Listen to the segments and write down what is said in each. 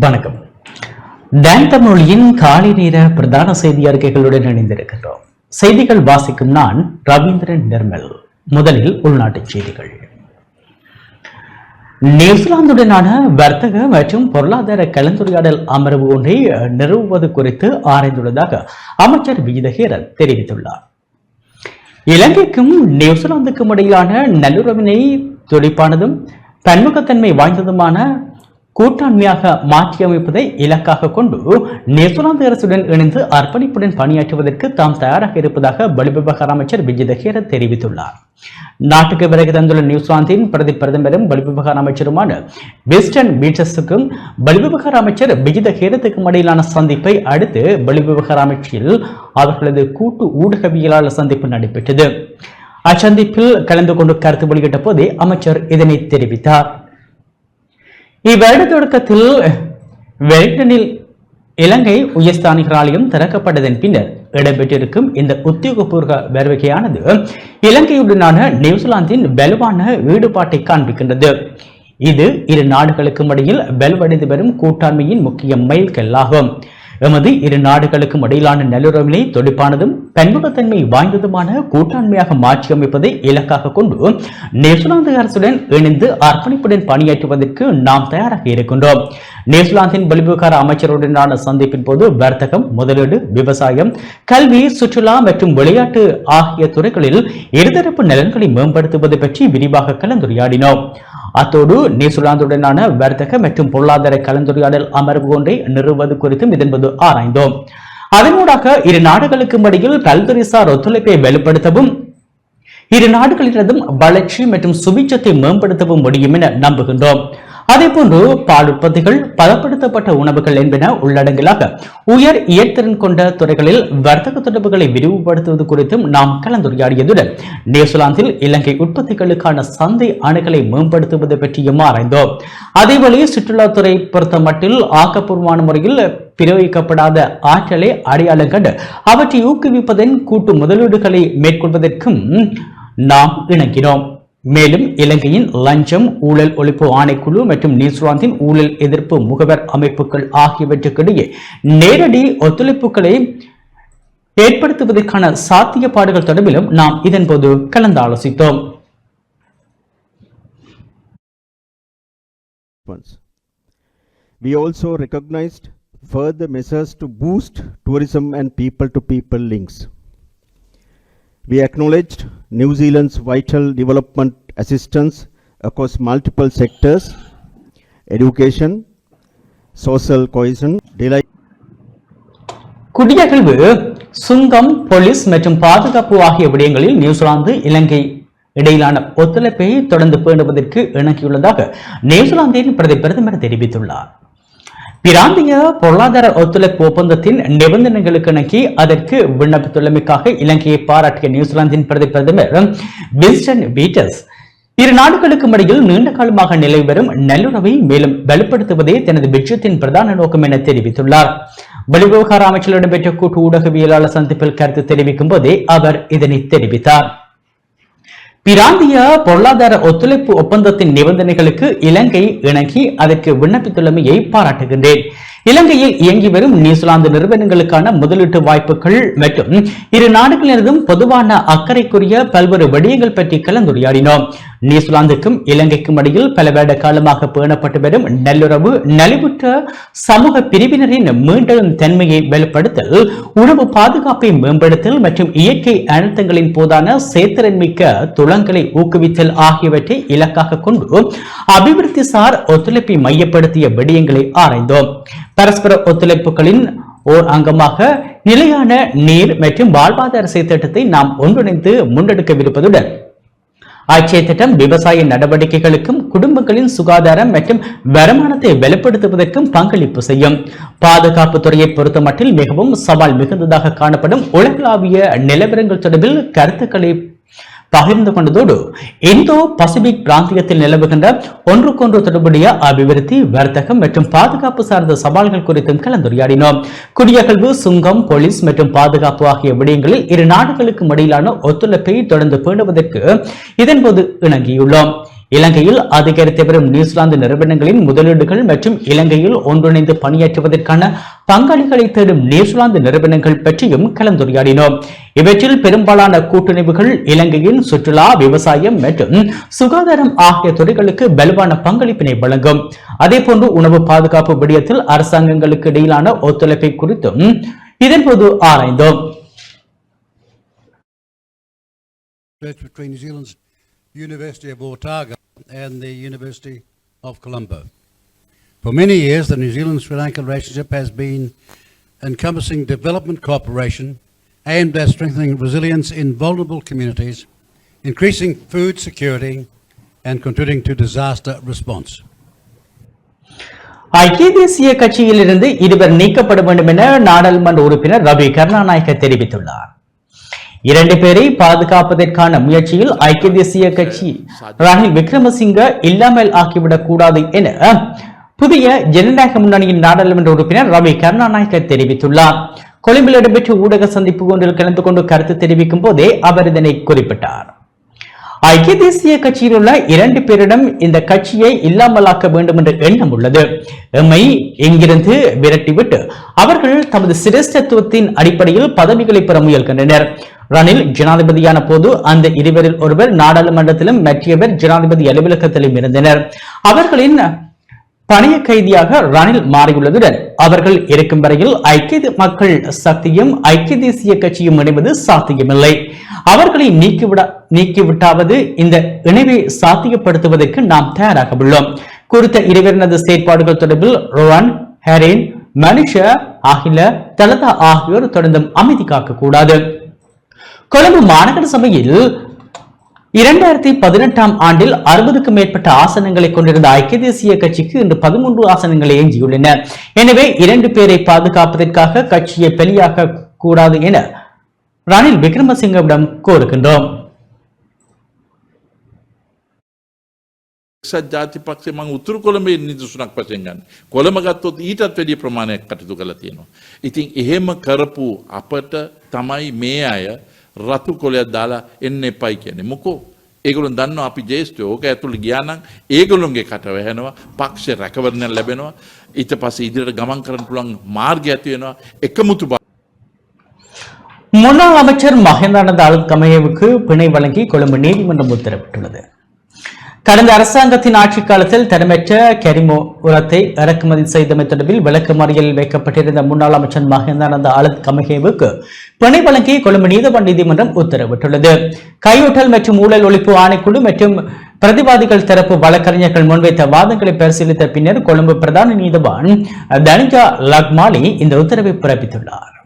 வணக்கம். டான் தமிழின் காலை நேர பிரதான செய்தி அறிக்கைகளுடன் இணைந்திருக்கின்றோம் செய்திகள் வாசிக்கும் நான் ரவீந்திரன் நிர்மல். முதலில் உள்நாட்டு செய்திகள். நியூசிலாந்துடனான வர்த்தக மற்றும் பொருளாதார கலந்துரையாடல் அமர்வு ஒன்றை நிறுவுவது குறித்து ஆராய்ந்துள்ளதாக அமைச்சர் விஜிதஹேரன் தெரிவித்துள்ளார். இலங்கைக்கும் நியூசிலாந்துக்கும் இடையிலான நல்லுறவினை துடிப்பானதும் பன்முகத்தன்மை வாய்ந்ததுமான கூட்டாண்மையாக மாற்றியமைப்பதை இலக்காக கொண்டு நியூசிலாந்து அரசுடன் இணைந்து அர்ப்பணிப்புடன் பணியாற்றுவதற்கு தாம் தயாராக இருப்பதாக வெளிவிவகார அமைச்சர் விஜய் தஹேர தெரிவித்துள்ளார். நாட்டுக்கு விலகி தந்துள்ள நியூசிலாந்தின் பிரதி பிரதமரும் வெளிவிவகார அமைச்சருமான விஸ்டன் பீச்சஸுக்கும் வெளிவிவகார அமைச்சர் விஜித தஹேரத்துக்கும் இடையிலான சந்திப்பை அடுத்து வெளிவிவகார அமைச்சில் அவர்களது கூட்டு ஊடகவியலாளர் சந்திப்பு நடைபெற்றது. அச்சந்திப்பில் கலந்து கொண்டு கருத்து வெளியிட்ட போதே அமைச்சர் இதனை தெரிவித்தார். இவ்வருட தொடக்கத்தில் வெலிங்டனில் இலங்கை உயர்ஸ்தானிகர் ஆலயம் திறக்கப்பட்டதன் பின்னர் இடம்பெற்றிருக்கும் இந்த உத்தியோகபூர்வ வருகையானது இலங்கையுடனான நியூசிலாந்தின் வலுவான ஈடுபாட்டை காண்பிக்கின்றது. இது இரு நாடுகளுக்கும் இடையில் வலுவடைந்து வரும் கூட்டாண்மையின் முக்கிய மைல்கல்லாகும். எமது இரு நாடுகளுக்கும் இடையிலான நல்லுறவினை தொடுப்பானதும் பன்முகத்தன்மை வாய்ந்ததுமான கூட்டாண்மையாக மாற்றியமைப்பதை இலக்காக கொண்டு நியூசிலாந்து அரசுடன் இணைந்து அர்ப்பணிப்புடன் பணியாற்றுவதற்கு நாம் தயாராக இருக்கின்றோம். நியூசிலாந்தின் வெளிவிவகார அமைச்சருடனான சந்திப்பின் போது வர்த்தகம் முதலீடு விவசாயம் கல்வி சுற்றுலா மற்றும் விளையாட்டு ஆகிய துறைகளில் இருதரப்பு நலன்களை மேம்படுத்துவது பற்றி விரிவாக கலந்துரையாடினோம். அத்தோடு நியூசிலாந்துடனான வர்த்தக மற்றும் பொருளாதார கலந்துரையாடல் அமர்வு ஒன்றை நிறுவது குறித்தும் இதன்போது ஆராய்ந்தோம். அதனூடாக இரு நாடுகளுக்கும் இடையில் பல்துறைசார் ஒத்துழைப்பை வலுப்படுத்தவும் இரு நாடுகளினதும் வளர்ச்சி மற்றும் சுபிச்சத்தை மேம்படுத்தவும் முடியும் என நம்புகின்றோம். அதேபோன்று பால் உற்பத்திகள் பதப்படுத்தப்பட்ட உணவுகள் என்பன உள்ளடங்கலாக உயர் இயற்திறன் கொண்ட துறைகளில் வர்த்தக தொடர்புகளை விரிவுபடுத்துவது குறித்தும் நாம் கலந்துரையாடியதுடன் நியூசிலாந்தில் இலங்கை உற்பத்திகளுக்கான சந்தை அணுகலை மேம்படுத்துவது பற்றியும் ஆராய்ந்தோம். அதேவேளை சுற்றுலாத்துறை பொறுத்தமட்டில் ஆக்கப்பூர்வமான முறையில் பிரயோகிக்கப்படாத ஆற்றலை அடையாளம் கண்டு அவற்றை ஊக்குவிப்பதன் கூட்டு முதலீடுகளை மேற்கொள்வதற்கும் நாம் இணங்கினோம். மேலும் இலங்கையின் லஞ்சம் ஊழல் ஒழிப்பு ஆணைக்குழு மற்றும் நியூசிலாந்தின் ஊழல் எதிர்ப்பு முகவர் அமைப்புகள் ஆகியவற்றுக்கிடையே நேரடி ஒத்துழைப்புகளை ஏற்படுத்துவதற்கான சாத்தியப்பாடுகள் தொடர்பிலும் நாம் இதன்போது கலந்தாலோசித்தோம். We also recognized further measures to boost tourism and people-to-people links. We acknowledged New Zealand's vital development assistance across multiple sectors, education, social cohesion, delight குடியகழ்வு சுங்கம் போலீஸ் மற்றும் பாதுகாப்பு ஆகிய விடயங்களில் நியூசிலாந்து இலங்கை இடையிலான ஒத்துழைப்பை தொடர்ந்து பேணுவதற்கு இணங்கியுள்ளதாக நியூசிலாந்தின் பிரதி பிரதமர் தெரிவித்துள்ளார் பிராந்திய பொருளாதார ஒத்துழைப்பு ஒப்பந்தத்தின் நிபந்தனைகளுக்கு இணங்கி அதற்கு விண்ணப்பித்துள்ளமைக்காக இலங்கையை பாராட்டிய நியூசிலாந்தின் பிரதி பிரதமர் வின்ஸ்டன் பீட்டர்ஸ். இரு நாடுகளுக்கும் இடையில் நீண்ட காலமாக நிலை வரும் நல்லுறவை மேலும் வலுப்படுத்துவதே தனது விஜயத்தின் பிரதான நோக்கம் என தெரிவித்துள்ளார். வெளிவிவகார அமைச்சர் இடம்பெற்ற கூட்டு ஊடகவியலாளர் சந்திப்பில் கருத்து தெரிவிக்கும் போதே அவர் இதனை தெரிவித்தார். பிராந்திய பொருளாதார ஒத்துழைப்பு ஒப்பந்தத்தின் நிபந்தனைகளுக்கு இலங்கை இணங்கி அதற்கு விண்ணப்பித்துள்ளமையை பாராட்டுகின்றேன். இலங்கையில் இயங்கி வரும் நியூசிலாந்து நிறுவனங்களுக்கான முதலீட்டு வாய்ப்புகள் மற்றும் இரு நாடுகளினதும் பொதுவான அக்கறைக்குரிய பல்வேறு விடயங்கள் பற்றி கலந்துரையாடினோம். நியூசிலாந்துக்கும் இலங்கைக்கும் இடையில் பல வருட காலமாக பேணப்பட்டு வரும் நல்லுறவு நலிவுற்ற சமூக பிரிவினரின் மீண்டெழும் தன்மையை வலுப்படுத்தல் உணவு பாதுகாப்பை மேம்படுத்தல் மற்றும் இயற்கை அழுத்தங்களின் போதான சேத்திரன்மிக்க துளங்களை ஊக்குவித்தல் ஆகியவற்றை இலக்காக கொண்டு அபிவிருத்தி சார் ஒத்துழைப்பை மையப்படுத்திய விடயங்களை ஆராய்ந்தோம். பரஸ்பர ஒத்துழைப்புகளின் ஓர் அங்கமாக நிலையான நீர் மற்றும் வாழ்வாதார சீர்திட்டத்தை நாம் ஒன்றிணைந்து முன்னெடுக்கவிருப்பதுடன் ஆட்சிய திட்டம் விவசாய நடவடிக்கைகளுக்கும் குடும்பங்களின் சுகாதாரம் மற்றும் வருமானத்தை வெளிப்படுத்துவதற்கும் பங்களிப்பு செய்யும். பாதுகாப்பு துறையை பொறுத்தமட்டில் மிகவும் சவால் மிகுந்ததாக காணப்படும் உலகளாவிய நிலவரங்கள் தொடர்பில் கருத்துக்களை பகிர்ந்து கொண்டதோடு இந்தோ பசிபிக் பிராந்தியத்தில் நிலவுகின்ற ஒன்றுக்கொன்று தொடர்புடைய அபிவிருத்தி வர்த்தகம் மற்றும் பாதுகாப்பு சார்ந்த சவால்கள் குறித்தும் கலந்துரையாடினோம். குடியகழ்வு சுங்கம் போலீஸ் மற்றும் பாதுகாப்பு ஆகிய விடயங்களில் இரு நாடுகளுக்கும் இடையிலான ஒத்துழைப்பை தொடர்ந்து பேணுவதற்கு இதன்போது இணங்கியுள்ளோம். இலங்கையில் அதிகரித்து வரும் நியூசிலாந்து நிறுவனங்களின் முதலீடுகள் மற்றும் இலங்கையில் ஒன்றிணைந்து பணியாற்றுவதற்கான பங்காளிகளை தேடும் நியூசிலாந்து நிறுவனங்கள் பற்றியும் கலந்துரையாடினோம். இவற்றில் பெரும்பாலான கூட்டுறவுகள் இலங்கையின் சுற்றுலா விவசாயம் மற்றும் சுகாதாரம் ஆகிய துறைகளுக்கு வலுவான பங்களிப்பினை வழங்கும். அதேபோன்று உணவு பாதுகாப்பு விடயத்தில் அரசாங்கங்களுக்கு இடையிலான ஒத்துழைப்பை குறித்தும் இதன்போது ஆராய்ந்தோம். Research between New Zealand's University of Otago and the University of Colombo. For many years, the New Zealand-Sri Lanka relationship has been encompassing development cooperation aimed at strengthening resilience in vulnerable communities, increasing food security, and contributing to disaster response. ஐக்கிய தேசிய கட்சியிலிருந்து இருவர் நீக்கப்பட வேண்டும் என நாடாளுமன்ற உறுப்பினர் ரவி கருணாநாயக்க தெரிவித்துள்ளார் இரண்டு பேரை பாதுகாப்பதற்கான முயற்சியில் ஐக்கிய தேசிய கட்சி ரணில் விக்ரமசிங்க இல்லாமல் ஆக்கிவிடக் கூடாது என புதிய ஜனநாயக முன்னணியின் நாடாளுமன்ற உறுப்பினர் ரவி கருணாநாயக்க தெரிவித்துள்ளார். கொழும்பில் இடம்பெற்ற ஊடக சந்திப்பு ஒன்றில் கலந்து கொண்டு கருத்து தெரிவிக்கும் போதே அவர் இதனை குறிப்பிட்டார். ஐக்கிய தேசிய கட்சியில் உள்ள இரண்டு பேரிடம் இந்த கட்சியை இல்லாமலாக்க வேண்டும் என்ற எண்ணம் உள்ளது. எம்மை இங்கிருந்து விரட்டிவிட்டு அவர்கள் தமது சிரேஷ்டத்துவத்தின் அடிப்படையில் பதவிகளை பெற முயல்கின்றனர். ரணில் ஜனாதிபதியான போது அந்த இருவரில் ஒருவர் நாடாளுமன்றத்திலும் மற்றவர் ஜனாதிபதி அலுவலகத்திலும் இருந்தனர். அவர்களின் பணைய கைதியாக ரணில் மாறியுள்ளதுடன் அவர்கள் இருக்கும் வரையில் ஐக்கிய மக்கள் சக்தியும் ஐக்கிய தேசிய கட்சியும் இணைவது சாத்தியமில்லை. அவர்களை நீக்கிவிட நீக்கிவிட்டாவது இந்த இணைவை சாத்தியப்படுத்துவதற்கு நாம் தயாராக உள்ளோம் குறித்த இருவரினது செயற்பாடுகள் தொடர்பில் ரோன் ஹெரின் மனுஷ அகில தலதா ஆகியோர் தொடர்ந்தும் அமைதி காக்க கூடாது கொழும்பு மாநகர சபையில் இரண்டாயிரத்தி பதினெட்டாம் ஆண்டில் அறுபதுக்கும் மேற்பட்ட ஆசனங்களை கொண்டிருந்த ஐக்கிய தேசிய கட்சிக்கு இன்று பதிமூன்று ஆசனங்களை எஞ்சியுள்ளன எனவே இரண்டு பேரை பாதுகாப்பதற்காக கட்சியை பலியாக்க கூடாது என ரணில் விக்ரமசிங்கவிடம் கோருகின்றோம் එක්සත් ජාතිපක්ෂ මං උතුරු කොළඹේ නිදසුනක් වශයෙන් ගන්න. කොළඹ ගත්තොත් ඊටත් වැඩිය ප්‍රමාණයක් කටයුතු කළා තියෙනවා. ඉතින් එහෙම කරපු අපට තමයි මේ අය රතු කොලයක් දාලා එන්න එපයි කියන්නේ. මොකෝ ඒගොල්ලෝ දන්නවා අපි ජේෂ්ඨයෝ ඕක ඇතුළේ ගියා නම් ඒගොල්ලොන්ගේ කට වැහෙනවා පක්ෂ රැකවරණයක් ලැබෙනවා ඊට පස්සේ ඉදිරියට ගමන් කරන්න පුළුවන් මාර්ගය ඇති වෙනවා එකමුතු බව முன்னாள் அமைச்சர் மகேந்திரானந்த அல்கமயவுக்கு பிணை வழங்கி கொழும்பு நீதிமன்றம் உத்தரவிட்டுள்ளது கடந்த அரசாங்கத்தின் ஆட்சிக் காலத்தில் தரமற்ற கரிமோ உரத்தை இறக்குமதி செய்தமை தொடர்பில் விளக்கமறியலில் வைக்கப்பட்டிருந்த முன்னாள் அமைச்சர் மகேந்திரானந்த அலத் கமகேவுக்கு பிணை வழங்கி கொழும்பு நீதவான் நீதிமன்றம் உத்தரவிட்டுள்ளது. கையூட்டல் மற்றும் ஊழல் ஒழிப்பு ஆணைக்குழு மற்றும் பிரதிவாதிகள் தரப்பு வழக்கறிஞர்கள் முன்வைத்த வாதங்களை பரிசீலித்த பின்னர் கொழும்பு பிரதான நீதவான் தனிஜா லக்மாலி இந்த உத்தரவை பிறப்பித்துள்ளார்.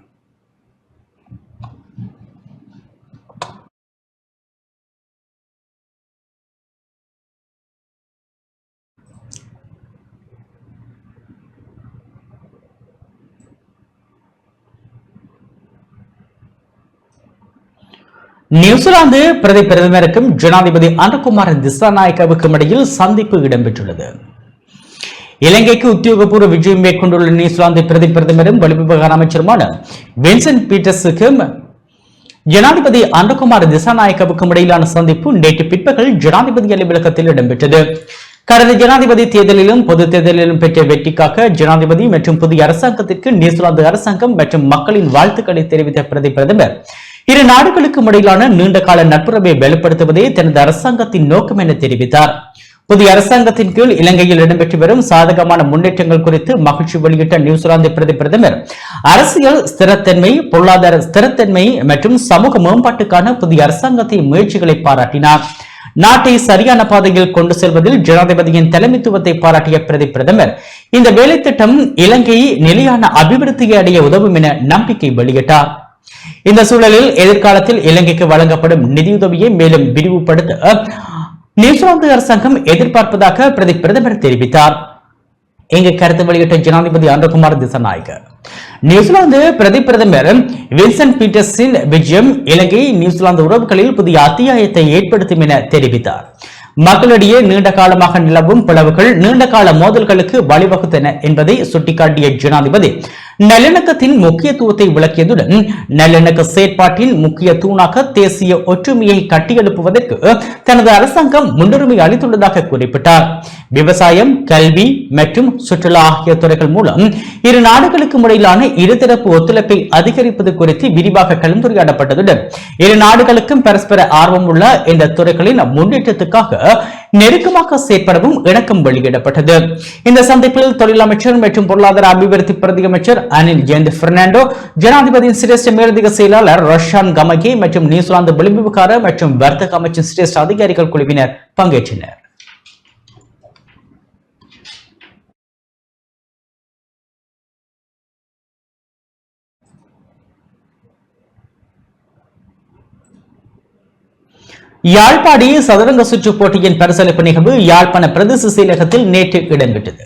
நியூசிலாந்து பிரதி பிரதமருக்கும் ஜனாதிபதி அனுகுமார் திசாநாயக்கவுக்கும் இடையில் சந்திப்பு இடம்பெற்றுள்ளது. இலங்கைக்கு உத்தியோகபூர்வ விஜயம் மேற்கொண்டுள்ள நியூசிலாந்து பிரதி பிரதமரும் வெளிவிவகார அமைச்சருமான வின்சென்ட் பீட்டர்ஸுக்கும் ஜனாதிபதி அனுகுமார் திசாநாயக்கவுக்கும் இடையிலான சந்திப்பு நேற்று பிற்பகல் ஜனாதிபதி அலுவலகத்தில் இடம்பெற்றது. கடந்த ஜனாதிபதி தேர்தலிலும் பொது தேர்தலிலும் பெற்ற வெற்றிக்காக ஜனாதிபதி மற்றும் புதிய அரசாங்கத்திற்கு நியூசிலாந்து அரசாங்கம் மற்றும் மக்களின் வாழ்த்துக்களை தெரிவித்த பிரதி பிரதமர் இரு நாடுகளுக்கும் இடையிலான நீண்ட கால நட்புறவை வெளிப்படுத்துவதே தனது அரசாங்கத்தின் நோக்கம் என தெரிவித்தார். புதிய அரசாங்கத்தின் கீழ் இலங்கையில் இடம்பெற்று வரும் சாதகமான முன்னேற்றங்கள் குறித்து மகிழ்ச்சி வெளியிட்ட நியூசிலாந்து பிரதி பிரதமர் அரசியல் ஸ்திரத்தன்மை பொருளாதார ஸ்திரத்தன்மை மற்றும் சமூக மேம்பாட்டுக்கான புதிய அரசாங்கத்தின் முயற்சிகளை பாராட்டினார். நாட்டை சரியான பாதையில் கொண்டு செல்வதில் ஜனாதிபதியின் தலைமைத்துவத்தை பாராட்டிய பிரதி பிரதமர் இந்த வேலை திட்டம் இலங்கையை நிலையான அபிவிருத்தியை அடைய உதவும் என நம்பிக்கை வெளியிட்டார். இந்த சூழலில் எதிர்காலத்தில் இலங்கைக்கு வழங்கப்படும் நிதியுதவியை மேலும் விரிவுபடுத்த நியூசிலாந்து அரசாங்கம் எதிர்பார்ப்பதாக பிரதமர் தெரிவித்தார். இங்கு கருத்து வெளியிட்ட ஜனாதிபதி அனுகுமார் திசநாயக்க. நியூசிலாந்து பிரதி பிரதமர் வின்சென்ட் பீட்டர்ஸின் விஜயம் இலங்கை நியூசிலாந்து உறவுகளில் புதிய அத்தியாயத்தை ஏற்படுத்தும் என தெரிவித்தார். மக்களிடையே நீண்ட காலமாக நிலவும் பிளவுகள் நீண்ட கால மோதல்களுக்கு வழிவகுத்தன என்பதை சுட்டிக்காட்டிய ஜனாதிபதி நல்லிணக்கத்தின் முக்கியத்துவத்தை விளக்கியதுடன் நல்லிணக்க செயற்பாட்டின் முக்கிய தூணாக தேசிய ஒற்றுமையை கட்டியெழுப்புவதற்கு தனது அரசாங்கம் முன்னுரிமை அளித்துள்ளதாக குறிப்பிட்டார். விவசாயம் கல்வி மற்றும் சுற்றுலா ஆகிய துறைகள் மூலம் இரு நாடுகளுக்கும் இடையிலான இருதரப்பு ஒத்துழைப்பை அதிகரிப்பது குறித்து விரிவாக கலந்துரையாடப்பட்டதுடன் இரு நாடுகளுக்கும் பரஸ்பர ஆர்வம் உள்ள இந்த துறைகளின் முன்னேற்றத்துக்காக நெருக்கமாக செயற்படவும் இணக்கம் வெளியிடப்பட்டது. இந்த சந்திப்பில் தொழில் அமைச்சர் மற்றும் பொருளாதார அபிவிருத்தி பிரதி அமைச்சர் அனில் ஜெயந்த் பெர்னாண்டோ ஜனாதிபதியின் சிரேஷ்ட மேலதிக செயலாளர் ரஷான் கமகி மற்றும் நியூசிலாந்து வெளிவிவகார மற்றும் வர்த்தக அமைச்சின் சிரேஷ்ட அதிகாரிகள் குழுவினர் பங்கேற்றனர். யாழ்ப்பாடி சதுரங்க சுற்று போட்டியின் பரிசளிப்பு நிகழ்வு யாழ்ப்பாண பிரதேச செயலகத்தில் நேற்று இடம்பெற்றது.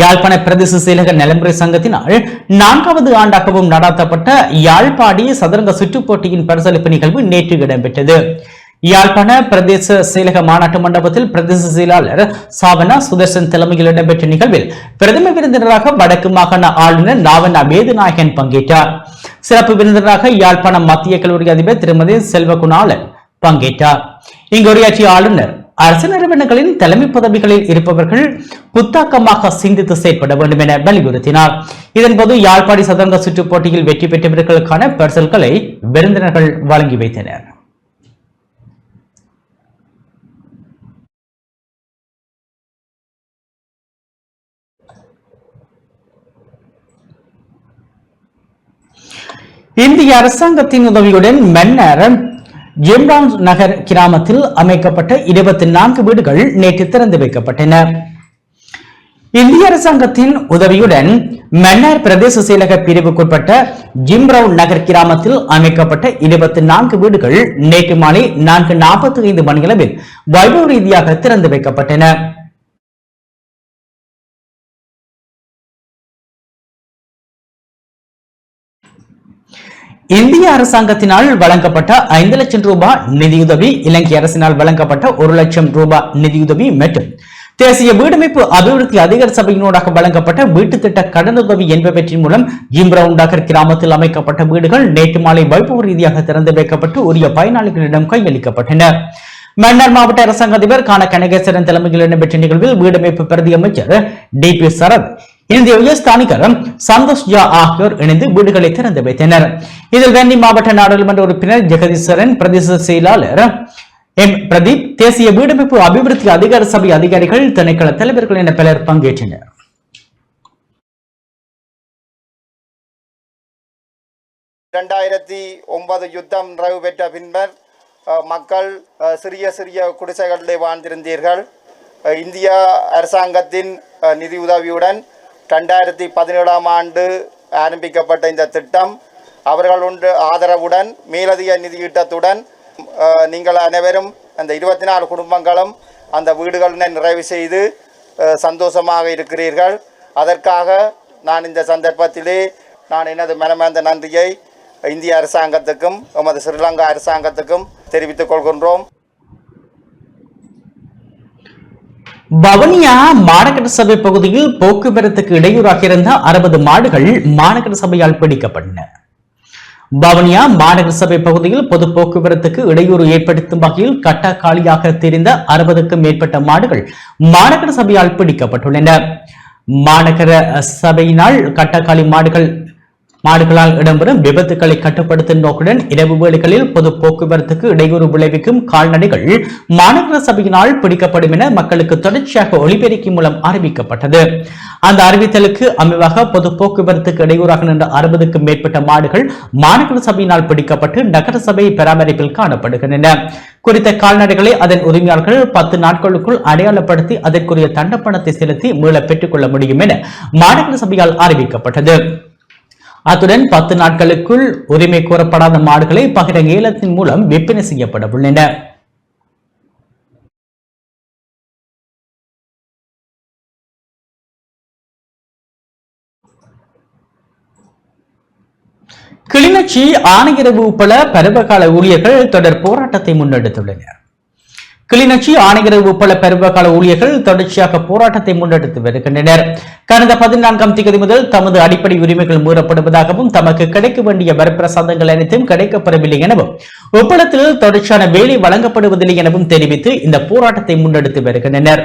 யாழ்ப்பாண பிரதேச செயலக நலம்புரை சங்கத்தினால் நான்காவது ஆண்டாகவும் நடாத்தப்பட்ட யாழ்ப்பாடி சதுரங்க சுற்றுப் போட்டியின் பரிசளிப்பு நிகழ்வு நேற்று இடம்பெற்றது. யாழ்ப்பாண பிரதேச செயலக மாநாட்டு மண்டபத்தில் பிரதேச செயலாளர் சாவனா சுதர்சன் தலைமையில் இடம்பெற்ற நிகழ்வில் பிரதம விருந்தினராக வடக்கு மாகாண ஆளுநர் நாவனா வேதுநாயகன் பங்கேற்றார். சிறப்பு விருந்தினராக யாழ்ப்பாணம் மத்திய கல்லூரி அதிபர் திருமதி செல்வகுணாளன் பங்கேற்றார் இங்கு உரையாற்றிய ஆளுநர் அரசு நிறுவனங்களின் தலைமை பதவிகளில் இருப்பவர்கள் புத்தாக்கமாக சிந்தித்து செயற்பட வேண்டும் என வலியுறுத்தினார். இதன்போது யாழ்ப்பாடி சதுரங்க சுற்றுப் போட்டியில் வெற்றி பெற்றவர்களுக்கான பரிசல்களை விருந்தினர்கள் வழங்கி வைத்தனர். இந்திய அரசாங்கத்தின் உதவியுடன் மன்னரன் ஜிம்ரான் நகர் கிராமத்தில் அமைக்கப்பட்ட இருபத்தி நான்கு வீடுகள் நேற்று திறந்து வைக்கப்பட்டன. இந்திய அரசாங்கத்தின் உதவியுடன் மன்னார் பிரதேச செயலக பிரிவுக்குட்பட்ட ஜிம்ரவுன் நகர் கிராமத்தில் அமைக்கப்பட்ட இருபத்தி நான்கு வீடுகள் நேற்று மாலை நான்கு நாற்பத்தி ஐந்து மணியளவில் வைபவ ரீதியாக திறந்து வைக்கப்பட்டன. இந்திய அரசாங்கத்தினால் வழங்கப்பட்ட ஐந்து லட்சம் ரூபாய் நிதியுதவி இலங்கை அரசினால் வழங்கப்பட்ட ஒரு லட்சம் ரூபாய் நிதியுதவி மற்றும் தேசிய வீடமைப்பு அபிவிருத்தி அதிகார சபையினூடாக வழங்கப்பட்ட வீட்டு திட்ட கடனுதவி என்பவற்றின் மூலம் ஜிம்ரவுண்டாகர் கிராமத்தில் அமைக்கப்பட்ட வீடுகள் நேற்று மாலை வைபவ ரீதியாக திறந்து வைக்கப்பட்டு உரிய பயனாளிகளிடம் கையளிக்கப்பட்டன. மன்னர் மாவட்ட அரசாங்க அதிபர் கான கனகேசரன் தலைமையில் இடம்பெற்ற நிகழ்வில் வீடமைப்பு பிரதி அமைச்சர் டி பி சரத் இந்திய உயர்ஸ்தானிகரும் சந்தோஷ் ஜா ஆகியோர் இணைந்து வீடுகளை திறந்து வைத்தனர். இதில் வேண்டி மாவட்ட நாடாளுமன்ற உறுப்பினர் ஜெகதீஸ்வரன் பிரதேச செயலாளர் எம். பிரதீப் தேசிய வீடமைப்பு அபிவிருத்தி அதிகார சபை அதிகாரிகள் திணைக்கள தலைவர்கள் என பலர் பங்கேற்றனர். இரண்டாயிரத்தி ஒன்பது யுத்தம் நிறைவு பெற்ற பின்னர் அஹ், மக்கள் சிறிய சிறிய குடிசைகளிலே வாழ்ந்திருந்தீர்கள். இந்திய அரசாங்கத்தின் நிதி உதவியுடன் ரெண்டாயிரத்தி பதினேழாம் ஆண்டு ஆரம்பிக்கப்பட்ட இந்த திட்டம் அவர்கள் உண்டு ஆதரவுடன் மேலதிக நிதியீட்டத்துடன் நீங்கள் அனைவரும் அந்த இருபத்தி நாலு குடும்பங்களும் அந்த வீடுகளினை நிறைவு செய்து சந்தோஷமாக இருக்கிறீர்கள். அதற்காக நான் இந்த சந்தர்ப்பத்திலே நான் எனது மனமார்ந்த நன்றியை இந்திய அரசாங்கத்துக்கும் எமது ஸ்ரீலங்கா அரசாங்கத்துக்கும் தெரிவித்துக் கொள்கின்றோம். வவுனியா மாநகர சபை பகுதியில் போக்குவரத்துக்கு இடையூறாக இருந்த அறுபது மாடுகள் மாநகர சபையால் பிடிக்கப்பட்டன. வவுனியா மாநகர சபை பகுதியில் பொது போக்குவரத்துக்கு இடையூறு ஏற்படுத்தும் வகையில் கட்ட காலியாக தெரிந்த அறுபதுக்கும் மேற்பட்ட மாடுகள் மாநகர சபையால் பிடிக்கப்பட்டுள்ளன. மாநகர சபையினால் கட்டக்காலி மாடுகள் மாடுகளால் இடம்பெறும் விபத்துக்களை கட்டுப்படுத்தும் நோக்குடன் இரவு வேளைகளில் பொது போக்குவரத்துக்கு இடையூறு விளைவிக்கும் கால்நடைகள் மாநகர சபையினால் பிடிக்கப்படும் என மக்களுக்கு தொடர்ச்சியாக ஒளிபெருக்கி மூலம் அறிவிக்கப்பட்டது. அந்த அறிவித்தலுக்கு அமைவாக பொது போக்குவரத்துக்கு இடையூறாக நின்ற அறுபதுக்கும் மேற்பட்ட மாடுகள் மாநகர சபையினால் பிடிக்கப்பட்டு நகர சபை பராமரிப்பில் காணப்படுகின்றன. குறித்த கால்நடைகளை அதன் உரிமையாளர்கள் பத்து நாட்களுக்குள் அடையாளப்படுத்தி அதற்குரிய தண்டப்பணத்தை செலுத்தி மீள பெற்றுக் கொள்ள முடியும் என மாநகர சபையால் அறிவிக்கப்பட்டது. அத்துடன் பத்து நாட்களுக்குள் உரிமை கோரப்படாத மாடுகளை பகிரங்க ஏலத்தின் மூலம் விற்பனை செய்யப்பட உள்ளன. கிளிநொச்சி ஆணையரவு உட்பட பருவகால ஊழியர்கள் தொடர் போராட்டத்தை முன்னெடுத்துள்ளனர். கிளிநொச்சி ஆணையர் உட்பட பருவகால ஊழியர்கள் தொடர்ச்சியாக போராட்டத்தை முன்னெடுத்து வருகின்றனர். கடந்த பதினான்காம் தேதி முதல் தமது அடிப்படை உரிமைகள் மூறப்படுவதாகவும் தமக்கு கிடைக்க வேண்டிய வரப்பிரசாதங்கள் அனைத்தும் கிடைக்கப்பெறவில்லை எனவும் உப்பளத்தில் தொடர்ச்சியான வேலை வழங்கப்படுவதில்லை எனவும் தெரிவித்து இந்த போராட்டத்தை முன்னெடுத்து வருகின்றனர்.